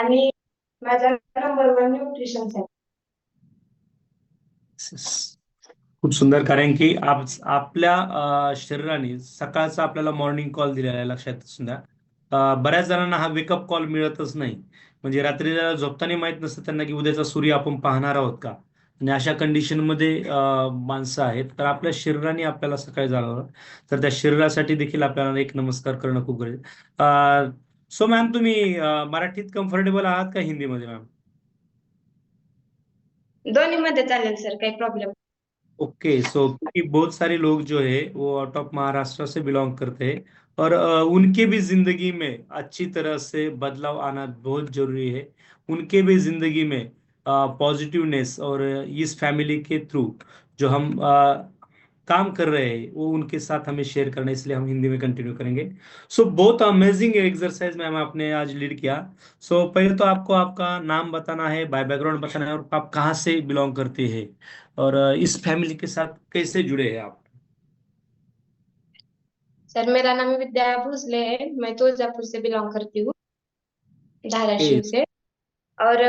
आणि माझा number one nutrition खूप सुंदर कारण की आप आपल्या शरीराने सकाळचा आपल्याला मॉर्निंग कॉल दिलेला आहे लक्षात सुद्धा बऱ्याच जणांना हा वेकअप कॉल मिळतच नाही. म्हणजे रात्री झोपताना माहीत नसतं त्यांना की उद्याचा सूर्य आपण पाहणार आहोत का? आणि अशा कंडिशनमध्ये माणसं आहेत. तर आपल्या शरीराने आपल्याला सकाळी जाणवलं तर त्या शरीरासाठी देखील आपल्याला एक नमस्कार करणं खूप गरजेचं सो मॅम तुम्ही मराठीत कम्फर्टेबल आहात का हिंदीमध्ये मॅम दोन्ही मध्ये चालेल सर काही प्रॉब्लेम ओके सो क्योंकि बहुत सारे लोग जो है वो आउट ऑफ़ महाराष्ट्र से बिलोंग करते हैं। और अ, उनके भी ज़िंदगी में अच्छी तरह से बदलाव आना बहुत ज़रूरी है। उनके भी ज़िंदगी में पॉजिटिवनेस और इस फैमिली के थ्रू जो हम अ, काम कर रहे हैं वो उनके साथ हमें शेयर करना इसलिए हम हिंदी में कंटिन्यू करेंगे। सो बहुत अमेजिंग एक्सरसाइज मैम आपने आज लीड किया। सो so, पहले तो आपको आपका नाम बताना है बाय बैकग्राउंड बताना है और आप कहाँ से बिलोंग करते हैं और इस फैमिली के साथ कैसे जुड़े हैं आप? सर मेरा नाम विद्या भोसले है मैं तुळजापुर से बिलोंग करती हूँ धाराशिव से। और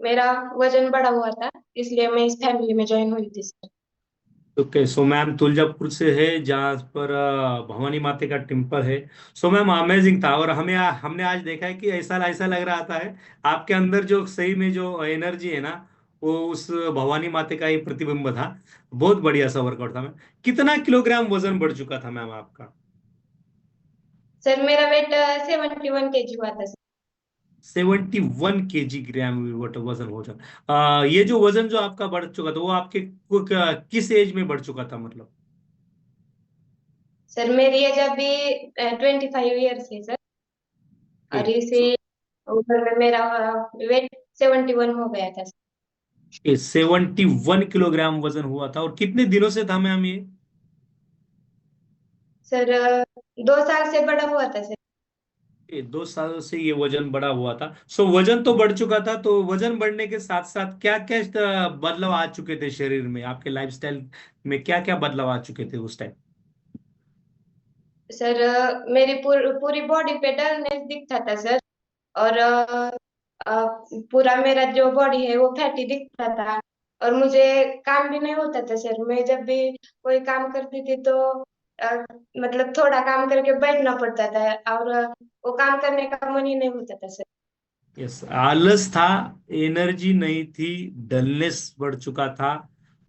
मेरा वज़न बढ़ा हुआ था इसलिए मैं इस फैमिली में ज्वाइन हुई थी sir. Okay so ma'am Tuljapur से है, जहाँ पर भवानी माते का टेंपल है। सो मैम अमेजिंग था और हमें हमने आज देखा है कि ऐसा ऐसा लग रहा था है। आपके अंदर जो सही में जो एनर्जी है ना, वो उस भवानी माते का ही प्रतिबिंब था। बहुत बढ़िया सा वर्कआउट था मैम कितना किलोग्राम वज़न बढ़ चुका था मैम आपका? सर मेरा weight seventy one K G हुआ था सेवेंटी वन के जी ग्राम वज़न हो चुका अ, ये जो वज़न जो आपका बढ़ चुका था वो आपके किस एज में बढ़ चुका था मतलब? सर मेरी एज अभी ट्वेंटी फाइव ईयर्स है सर। और इसे उम्र में मेरा वेट सेवेंटी वन हो गया था सेवेंटी वन किलोग्राम वज़न हुआ था और कितने दिनों से था मैम ये? सर दो साल से बड़ा हुआ था सर। दो सालों से ये वज़न बढ़ा हुआ था। सो वज़न तो बढ़ चुका था तो वज़न बढ़ने के साथ साथ क्या क्या बदलाव आ चुके थे शरीर में? आपके लाइफस्टाइल में क्या क्या बदलाव आ चुके थे उस टाइम सर मेरी पूर, पूरी बॉडी पे डलनेस दिखता था सर और पूरा मेरा जो बॉडी है वो फैटी दिखता था और मुझे काम भी नहीं होता था सर। मैं जब भी कोई काम करती थी तो मतलब थोड़ा काम करके बैठना पड़ता था और वो काम करने का मन ही नहीं होता था सर। यस आलस था एनर्जी नहीं थी डलनेस बढ़ चुका था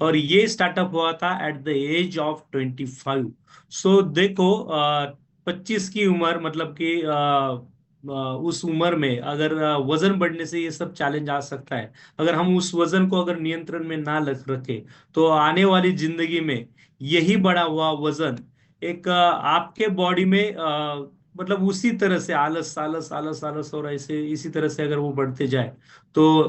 और ये स्टार्टअप हुआ था at the age of twenty five so देखो पच्चीस की उम्र मतलब कि उस उम्र में अगर वज़न बढ़ने से ये सब चैलेंज आ सकता है। अगर हम उस वज़न को अगर नियंत्रण में ना रखे तो आने वाली ज़िंदगी में यही बढ़ा हुआ वज़न। एक आपके बॉडी में मतलब उसी तरह से आलस आलस आलस आलस और ऐसे इसी तरह से अगर वो बढ़ते जाए तो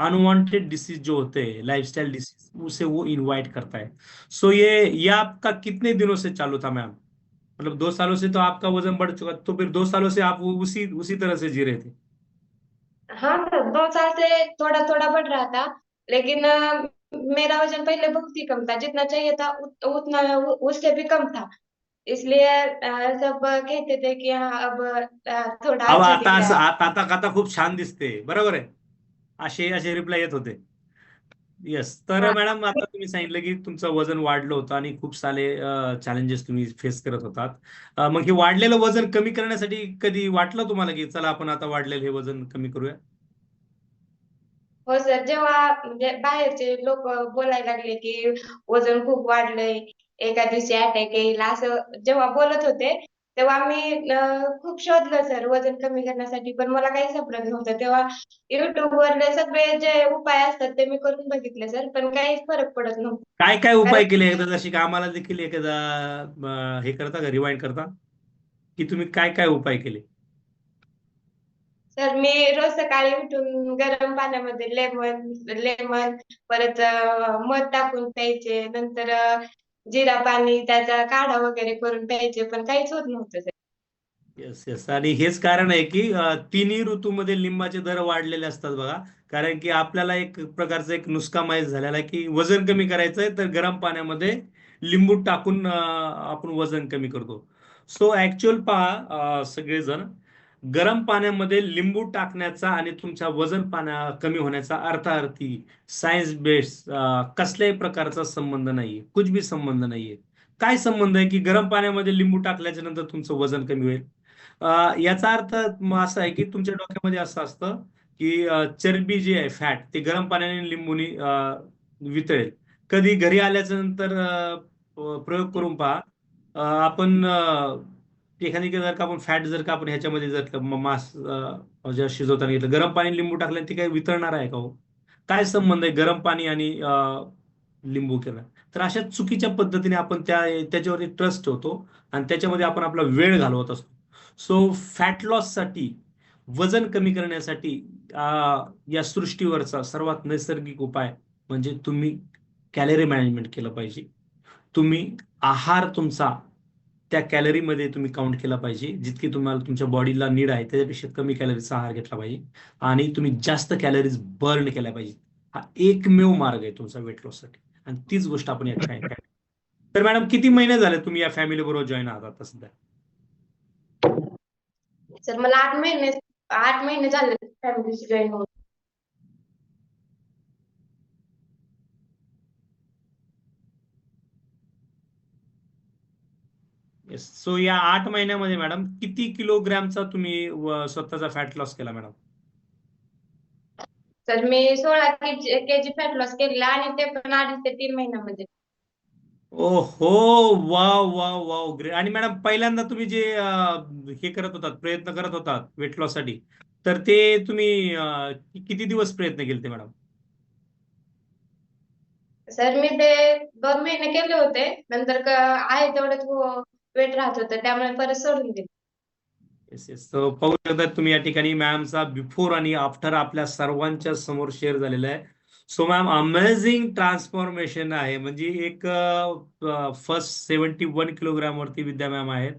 अनवांटेड डिसीज जो होते हैं लाइफस्टाइल डिसीज उसे वो इनवाइट करता है। सो ये ये आपका कितने दिनों से चालू था मैम मतलब दो सालों से तो आपका वज़न बढ़ चुका तो फिर दो सालों से आप उसी उसी तरह से जी रहे थे? हाँ दो साल से थोड़ा थोड़ा बढ़ रहा था, लेकिन मेरा वजन पहले बहुत ही कम था जितना चाहिए था उत, उतना उससे भी कम था इसलिए सब कहते थे कि हाँ अब थोड़ा अहो अच्छा आता असं आता आता आता खूप छान दिसते. बरोबर आहे? असे असे रिप्लाय येत होते. येस तर हाँ. मॅडम आता तुम्ही सांगितलं की तुमचं वजन वाढलं होतं आणि खूप सारे चॅलेंजेस तुम्ही फेस करत होतात. अ, मग हे वाढलेलं वजन कमी करण्यासाठी कधी वाटलं तुम्हाला की चला आपण आता वाढलेलं हे वजन कमी करूया? हो सर जेव्हा म्हणजे बाहेरचे लोक बोलायला लागले की वजन खूप वाढलंय एका दिवशी अटॅक येईल असं जेव्हा बोलत होते तेव्हा मी खूप शोधलं सर वजन कमी करण्यासाठी पण मला काही सापडत नव्हतं. तेव्हा युट्यूब वरले सगळे जे उपाय असतात ते मी करून बघितले सर पण काहीच फरक पडत नव्हता. काय काय उपाय केले एकदा? जशी का आम्हाला देखील एकदा हे करता का? रिवाइंड करता? की तुम्ही काय काय उपाय केले? तर मी रोज सकाळी उठून गरम पाण्यामध्ये लेमन लेमन परत मध टाकून प्यायचे. नंतर जिरा पाणी त्याचा काढा वगैरे करून प्यायचे पण काहीच होत नव्हतं येस येस आणि हेच कारण आहे की तिन्ही ऋतूमध्ये लिंबाचे दर वाढलेले असतात बघा. कारण की आपल्याला एक प्रकारचं एक नुसका माहीत झालेला आहे की वजन कमी करायचं आहे तर गरम पाण्यामध्ये लिंबू टाकून आपण वजन कमी करतो. सो ऍक्च्युअल पहा सगळेजण. गरम पाण्यामध्ये लिंबू टाकण्याचा आणि तुमच्या वजन पाण्या कमी होण्याचा अर्थार्थी सायन्स बेस्ड कसल्याही प्रकारचा संबंध नाहीये. कुछ भी संबंध नाहीये. काय संबंध आहे की गरम पाण्यामध्ये लिंबू टाकल्याच्या नंतर तुमचं वजन कमी होईल? याचा अर्थ असा आहे की तुमच्या डोक्यामध्ये असं असतं की चरबी जी आहे फॅट ते गरम पाण्याने लिंबूनी वितळेल. कधी घरी आल्याच्यानंतर प्रयोग करून पहा. आपण एखादी जर का आपण फॅट जर का आपण ह्याच्यामध्ये जर मांस जर म्हणजे शिजवताना घेतलं गरम पाणी लिंबू टाकलं ते काही वितळणार आहे का हो? काय संबंध आहे गरम पाणी आणि लिंबू केला? तर अशा चुकीच्या पद्धतीने आपण त्या त्याच्यावरती ट्रस्ट ठेवतो आणि त्याच्यामध्ये आपण आपला वेळ घालवत असतो. सो फॅट लॉससाठी वजन कमी करण्यासाठी या सृष्टीवरचा सर्वात नैसर्गिक उपाय म्हणजे तुम्ही कॅलरी मॅनेजमेंट केलं पाहिजे. तुम्ही आहार तुमचा त्या कॅलरीमध्ये तुम्ही काउंट केला पाहिजे. जितकी तुम्हाला तुमच्या बॉडीला नीड आहे त्याच्यापेक्षा कमी कॅलरीचा आहार घेतला पाहिजे. आणि तुम्ही जास्त कॅलरीज बर्न केल्या पाहिजे. हा एकमेव मार्ग आहे तुमचा वेट लॉससाठी आणि तीच गोष्ट आपण या ठिकाणी तर मॅडम किती महिने झाले तुम्ही या फॅमिली बरोबर जॉईन आहात आता सध्या? सर मला आठ महिने आठ महिने झाले फॅमिलीशी जॉईन होऊन. येस सो या आठ महिन्यामध्ये मॅडम किती किलोग्रॅमचा तुम्ही व- स्वतःचा फॅट लॉस केला मॅडम तर मी सोळा केजी फॅट लॉस केलेला आणि ते पण अडीच ते तीन महिन्यामध्ये. ओ हो वाव वाव वाव! ग्रेट आणि मॅडम पहिल्यांदा तुम्ही जे हे करत होतात प्रयत्न करत होतात वेट लॉससाठी तर ते तुम्ही किती दिवस प्रयत्न केले ते मॅडम सर मी ते दोन महिने केले होते. नंतर आहे तेवढंच वेट राहत होतं त्यामुळे परत सोडून दिले. येस येस पाहू शकता तुम्ही या ठिकाणी मॅमचा बिफोर आणि आफ्टर आपल्या सर्वांच्या समोर शेअर झालेला आहे. सो मॅम अमेझिंग ट्रान्सफॉर्मेशन आहे. म्हणजे एक फर्स्ट सेवन्टी वन किलोग्राम वरती विद्या मॅम आहेत.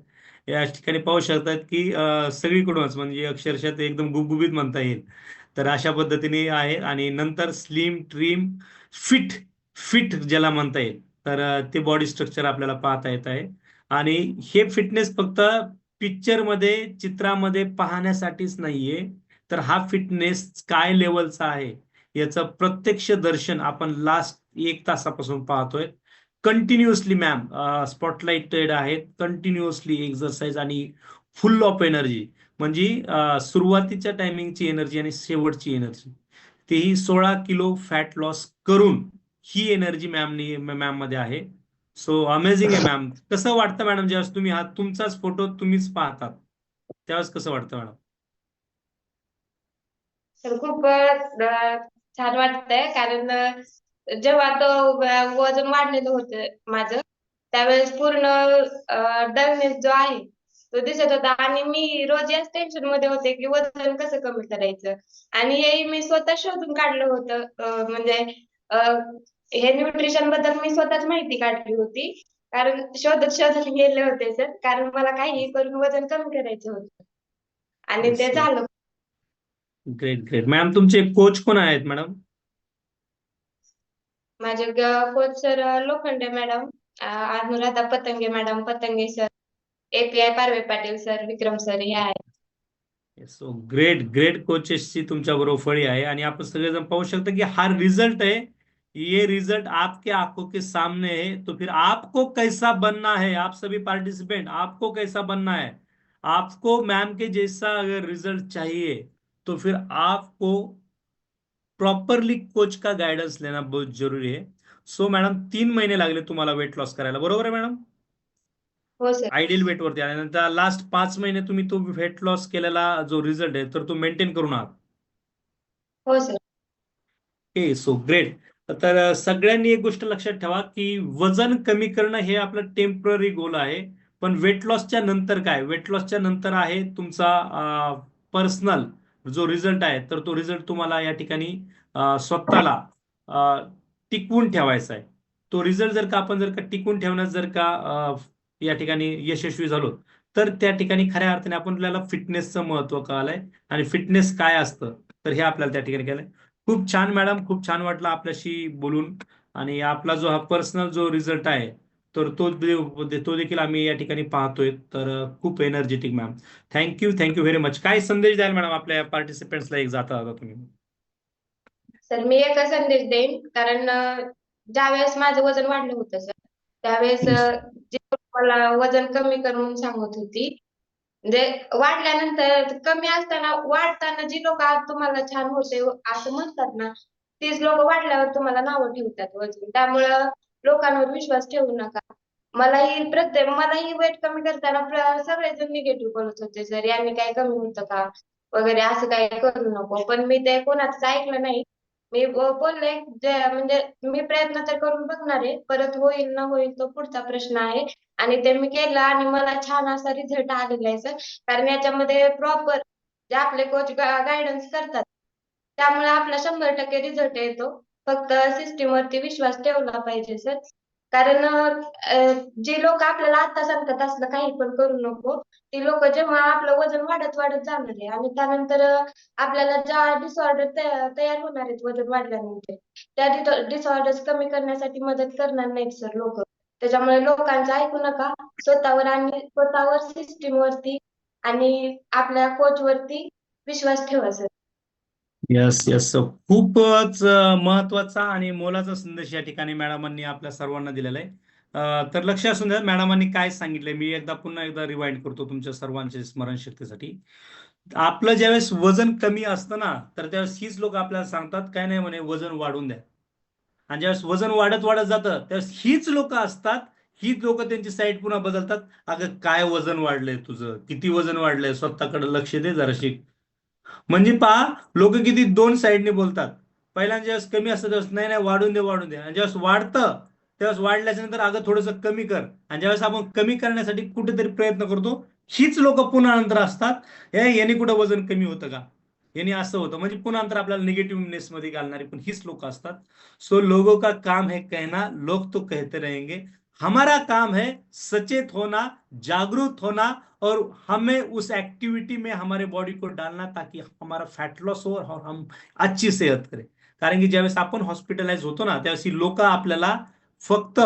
या ठिकाणी पाहू शकतात की सगळीकडूनच म्हणजे अक्षरशः ते एकदम गुबगुबीत म्हणता येईल. तर अशा पद्धतीने आहे आणि नंतर स्लिम ट्रिम फिट फिट ज्याला म्हणता येईल. तर ते बॉडी स्ट्रक्चर आपल्याला पाहता येत आहे. आणि हे फिटनेस फक्त पिक्चरमध्ये चित्रामध्ये पाहण्यासाठीच नाहीये. तर हा फिटनेस काय लेवलचा आहे. याचं प्रत्यक्ष दर्शन आपण लास्ट एक तासापासून पाहतोय. कंटिन्युअसली मॅम स्पॉटलाइटेड आहेत. कंटिन्युअसली एक्झरसाइज आणि फुल ऑफ एनर्जी म्हणजे सुरुवातीच्या टायमिंगची एनर्जी आणि शेवटची एनर्जी तेही सोळा किलो फॅट लॉस करून ही एनर्जी मॅमनी मॅममध्ये आहे. सो अमेझिंग आहे मॅम कसं वाटतं मॅडम ज्यावेळेस तुम्ही हा तुमचाच फोटो तुम्हीच पाहतात? त्यावेळेस कसं वाटतं मॅडम तर खूप छान वाटतंय. कारण जेव्हा तो वजन वाढलेलं होतं माझं त्यावेळेस पूर्ण डलनेस जो आहे तो दिसत होता. आणि मी रोज याच टेन्शनमध्ये होते की वजन कसं कमी करायचं? आणि हेही मी स्वतः शोधून काढलं होतं म्हणजे हे न्यूट्रिशनबद्दल मी स्वतःच माहिती काढली होती. कारण शोधत शोधत गेले होते सर कारण मला काही करून वजन कमी करायचं होतं. आणि ते. झालं. ग्रेट ग्रेट मॅम तुमचे कोच कोण आहेत मॅडम माझे coach sir Lokhande madam Anuradha Patange madam Patange sir API Parve Patil sir Vikram sir हे आहेत. सो ग्रेट ग्रेट कोचेसची तुमच्या बरोबर फळी आहे. आणि आपण सगळेजण पाहू शकता की हा रिझल्ट है ये रिज़ल्ट आपके आँखों के सामने है तो फिर आपको कैसा बनना है? आप सभी पार्टिसिपेंट आपको कैसा बनना है? आपको मैम के जैसा अगर रिज़ल्ट चाहिए तो फिर आपको प्रॉपरली कोच का गाइडेंस लेना बहुत ज़रूरी है। सो मॅडम तीन महिने लागले तुम्हाला वेट लॉस करायला. बरोबर आहे मॅडम हो सर आयडियल वेट वरती नंतर लास्ट पाच महिने तुम्ही तो वेट लॉस केलेला जो रिझल्ट आहे तर तो मेंटेन करून आहात हो सो ग्रेट तर सगळ्यांनी एक गोष्ट लक्षात ठेवा की वजन कमी करणं हे आपलं टेंपररी गोल आहे. पण वेट लॉसच्या नंतर काय? वेट लॉसच्या नंतर आहे तुमचा पर्सनल जो रिझल्ट आहे तर तो रिझल्ट तुम्हाला या ठिकाणी स्वतःला टिकवून ठेवायचा आहे. तो रिझल्ट जर का आपण जर का टिकवून ठेवण्यात जर का या ठिकाणी यशस्वी झालो तर त्या ठिकाणी खऱ्या अर्थाने आपण आपल्याला फिटनेसचं महत्त्व कळालंय. आणि फिटनेस काय असतं? तर हे आपल्याला त्या ठिकाणी केलंय खूप छान मॅडम. खूप छान वाटलं आपल्याशी बोलून. आणि आपला जो हा पर्सनल जो रिझल्ट आहे तर तो दे- तो देखील आम्ही या ठिकाणी पाहतोय. तर खूप energetic ma'am thank you thank you very much काय संदेश द्याल मॅडम आपल्या पार्टिसिपेंट्सला एक जाता जाता तुम्ही? सर मी एक संदेश देईन. कारण अं, ज्यावेळेस माझं वजन वाढलं होतं सर त्यावेळेस मला वजन कमी कर म्हणून सांगत होती म्हणजे वाढल्यानंतर कमी असताना वाढताना जी लोक तुम्हाला छान होते असं म्हणतात ना तीच लोक वाढल्यावर तुम्हाला नावं ठेवतात वजन त्यामुळं लोकांवर विश्वास ठेवू नका. मलाही प्रत्येक मलाही वेट कमी करताना सगळेजण निगेटिव्ह बोलत होते. सर यांनी काय कमी होतं का? वगैरे असं काही करू नको. पण मी ते कोणाचं ऐकलं नाही. मी बोलले म्हणजे मी प्रयत्न तर करून बघणार. आहे परत होईल ना होईल तो पुढचा प्रश्न आहे. आणि ते मी केलं आणि मला छान असा रिझल्ट आलेला आहे सर कारण याच्यामध्ये प्रॉपर जे आपले कोच गायडन्स करतात त्यामुळे आपला शंभर टक्के रिझल्ट येतो. फक्त सिस्टीम वरती विश्वास ठेवला पाहिजे सर कारण जे लोक आपल्याला आता सांगतात असलं काही पण करू नको ती लोक जेव्हा आपलं वजन वाढत वाढत जाणार आहे आणि त्यानंतर आपल्याला ज्या डिसऑर्डर तयार होणार आहेत वजन वाढल्यानंतर त्या डिसऑर्डर्स कमी करण्यासाठी मदत करणार नाहीत सर लोक. त्याच्यामुळे लोकांचं ऐकू नका. स्वतःवर आणि स्वतःवर सिस्टीम वरती आणि आपल्या कोच वरती विश्वास ठेवा सर येस येस खूपच महत्त्वाचा आणि मोलाचा संदेश या ठिकाणी मॅडमांनी आपल्या सर्वांना दिलेला आहे. तर लक्ष असून द्या मॅडमांनी काय सांगितलंय मी एकदा पुन्हा एकदा रिवाइंड करतो तुमच्या सर्वांच्या स्मरणशक्तीसाठी. आपलं ज्यावेळेस वजन कमी असतं ना तर त्यावेळेस हीच लोक आपल्याला सांगतात काय नाही म्हणे वजन वाढून द्या. आणि ज्यावेळेस वजन वाढत वाढत जातं त्यावेळेस हीच लोक असतात हीच लोक त्यांची साईड पुन्हा बदलतात. अगं काय वजन वाढलंय तुझं? किती वजन वाढलंय? स्वतःकडे लक्ष दे जराशी. म्हणजे पहा लोक किती दोन साईडने बोलतात. पहिल्यांदा ज्यावेळेस कमी असतं त्यावेळेस नाही नाही वाढून दे वाढून दे. आणि ज्यावेळेस वाढतं त्यावेळेस वाढल्याच्या नंतर अगं थोडंसं कमी कर. आणि ज्यावेळेस आपण कमी करण्यासाठी कुठेतरी प्रयत्न करतो हीच लोक पुन्हा नंतर असतात. हे याने कुठं वजन कमी होतं का? याने असं होतं म्हणजे पुन्हा नंतर आपल्याला निगेटिव्हनेस मध्ये घालणारे पण हीच लोक असतात. सो लोगों का काम है कहना लोग तो कहते रहेंगे. हमारा काम है सचेत होना जागरूक होना और हमें उस एक्टिविटी में हमारे बॉडी को डालना ताकि हमारा फॅट लॉस हो और हम अच्छी सेहत करें। कारण की ज्यावेळेस आपण हॉस्पिटलाइज होतो ना त्यावेळेस लोक आपल्याला फक्त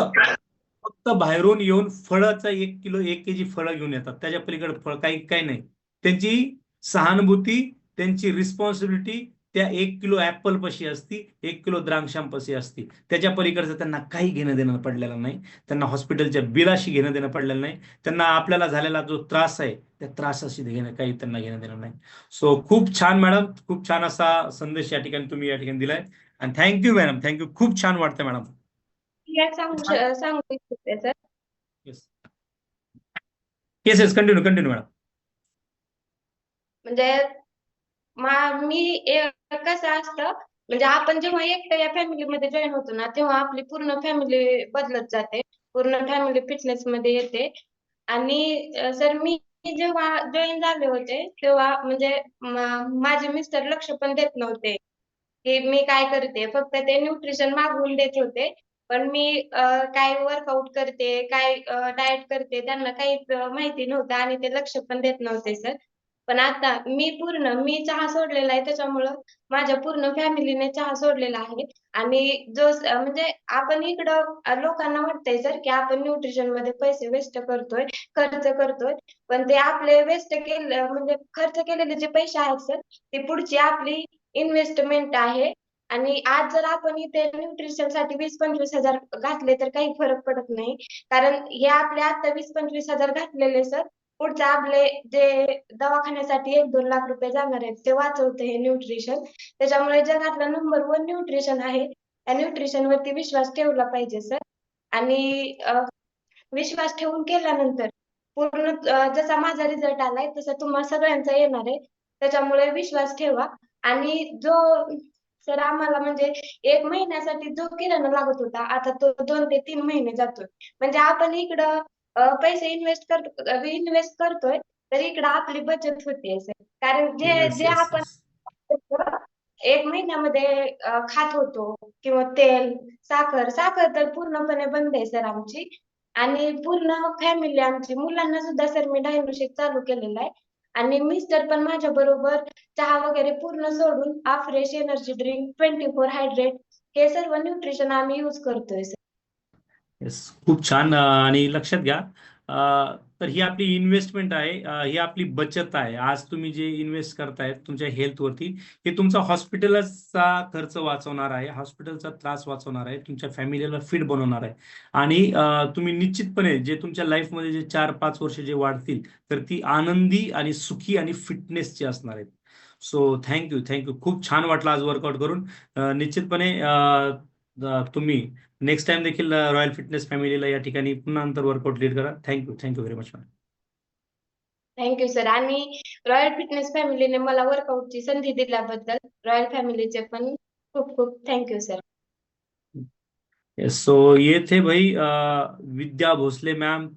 फक्त बाहेरून येऊन फळाचा एक किलो एक केजी फळं घेऊन येतात. त्याच्या पलीकडे फळ काही काही नाही. त्यांची सहानुभूती त्यांची रिस्पॉन्सिबिलिटी त्या एक किलो ऍपल पशी असती एक किलो द्राक्षांपाशी असती. त्याच्या पलीकडचं त्यांना काही घेणं देणं पडलेलं नाही. त्यांना हॉस्पिटलच्या बिलाशी घेणं देणं पडलेलं नाही. त्यांना आपल्याला झालेला जो त्रास आहे त्या त्रासाशी घेणं काही त्यांना घेणं देणं नाही. सो खूप छान मॅडम खूप छान असा संदेश या ठिकाणी तुम्ही या ठिकाणी दिलाय. आणि थँक्यू मॅडम थँक्यू खूप छान वाटतं madam yes yes continue continue madam म्हणजे मी कसं असतं म्हणजे आपण जेव्हा एकटं या फॅमिलीमध्ये जॉईन होतो ना तेव्हा आपली पूर्ण फॅमिली बदलत जाते. पूर्ण फॅमिली फिटनेस मध्ये येते. आणि सर मी जेव्हा जॉईन झाले होते तेव्हा म्हणजे माझे मिस्टर लक्ष पण देत नव्हते. की मी काय करते फक्त ते न्यूट्रिशन मागवून देत होते. पण मी काय वर्कआउट करते काय डाएट करते त्यांना काहीच माहिती नव्हतं आणि ते लक्ष पण देत नव्हते सर पण आता मी पूर्ण मी चहा सोडलेला आहे त्याच्यामुळं माझ्या पूर्ण फॅमिलीने चहा सोडलेला आहे. आणि जो म्हणजे आपण इकडं लोकांना वाटतंय सर की आपण न्यूट्रिशनमध्ये पैसे वेस्ट करतोय खर्च करतोय पण ते आपले वेस्ट केले म्हणजे खर्च केलेले जे पैसे आहेत सर ते पुढची आपली इन्व्हेस्टमेंट आहे. आणि आज जर आपण इथे न्यूट्रिशनसाठी वीस पंचवीस हजार घातले तर काही फरक पडत नाही. कारण हे आपले आता वीस पंचवीस हजार घातलेले सर पुढचं आपले जे दवाखान्यासाठी एक दोन लाख रुपये जाणार आहेत ते वाचवते हे न्यूट्रिशन त्याच्यामुळे जगातला नंबर वन न्यूट्रिशन आहे. त्या न्यूट्रिशन वरती विश्वास ठेवला पाहिजे सर आणि विश्वास ठेवून केल्यानंतर पूर्ण जसा माझा रिझल्ट आलाय तसा तुम्हाला सगळ्यांचा येणार आहे. त्याच्यामुळे विश्वास ठेवा. आणि जो सर आम्हाला म्हणजे एक महिन्यासाठी जो किराणा लागत होता आता तो दोन ते तीन महिने जातोय. म्हणजे आपण इकडं पैसे इन्व्हेस्ट करतो इन्व्हेस्ट करतोय तर इकडं आपली बचत होते सर कारण जे जे आपण. एक महिन्यामध्ये खात होतो किंवा तेल साखर साखर तर पूर्णपणे बंद आहे सर आमची. आणि पूर्ण फॅमिली आमची मुलांना सुद्धा सर मी डायनोशिक चालू केलेला आहे. आणि मिस्टर पण माझ्या बरोबर चहा वगैरे पूर्ण सोडून fresh energy drink twenty four hydrate हे सर्व न्यूट्रिशन आम्ही युज करतोय सर. येस खूप छान आणि लक्षात घ्या तर ही आपली इन्व्हेस्टमेंट आहे ही आपली बचत आहे. आज तुम्ही जे इन्व्हेस्ट करतायत तुमच्या हेल्थवरती हे तुमचा हॉस्पिटलचा खर्च वाचवणार आहे हॉस्पिटलचा त्रास वाचवणार आहे तुमच्या फॅमिलीला फिट बनवणार आहे. आणि तुम्ही निश्चितपणे जे तुमच्या लाईफमध्ये जे चार पाच वर्ष जे वाढतील तर ती आनंदी आणि सुखी आणि फिटनेसची असणार आहेत. सो थँक्यू थँक्यू खूप छान वाटलं आज वर्कआउट करून. निश्चितपणे तुम्ही नेक्स्ट टाइम देखील रॉयल फिटनेस फॅमिलीला या ठिकाणी पुन्हा नंतर वर्कआउट लीड करा. Thank you thank you very much ma'am thank you sir आणि रॉयल फिटनेस फॅमिलीने मला वर्कआउटची संधी दिल्याबद्दल रॉयल फॅमिलीचे पण खूप खूप थँक्यू सर सो ये थे भाई विद्या भोसले मैम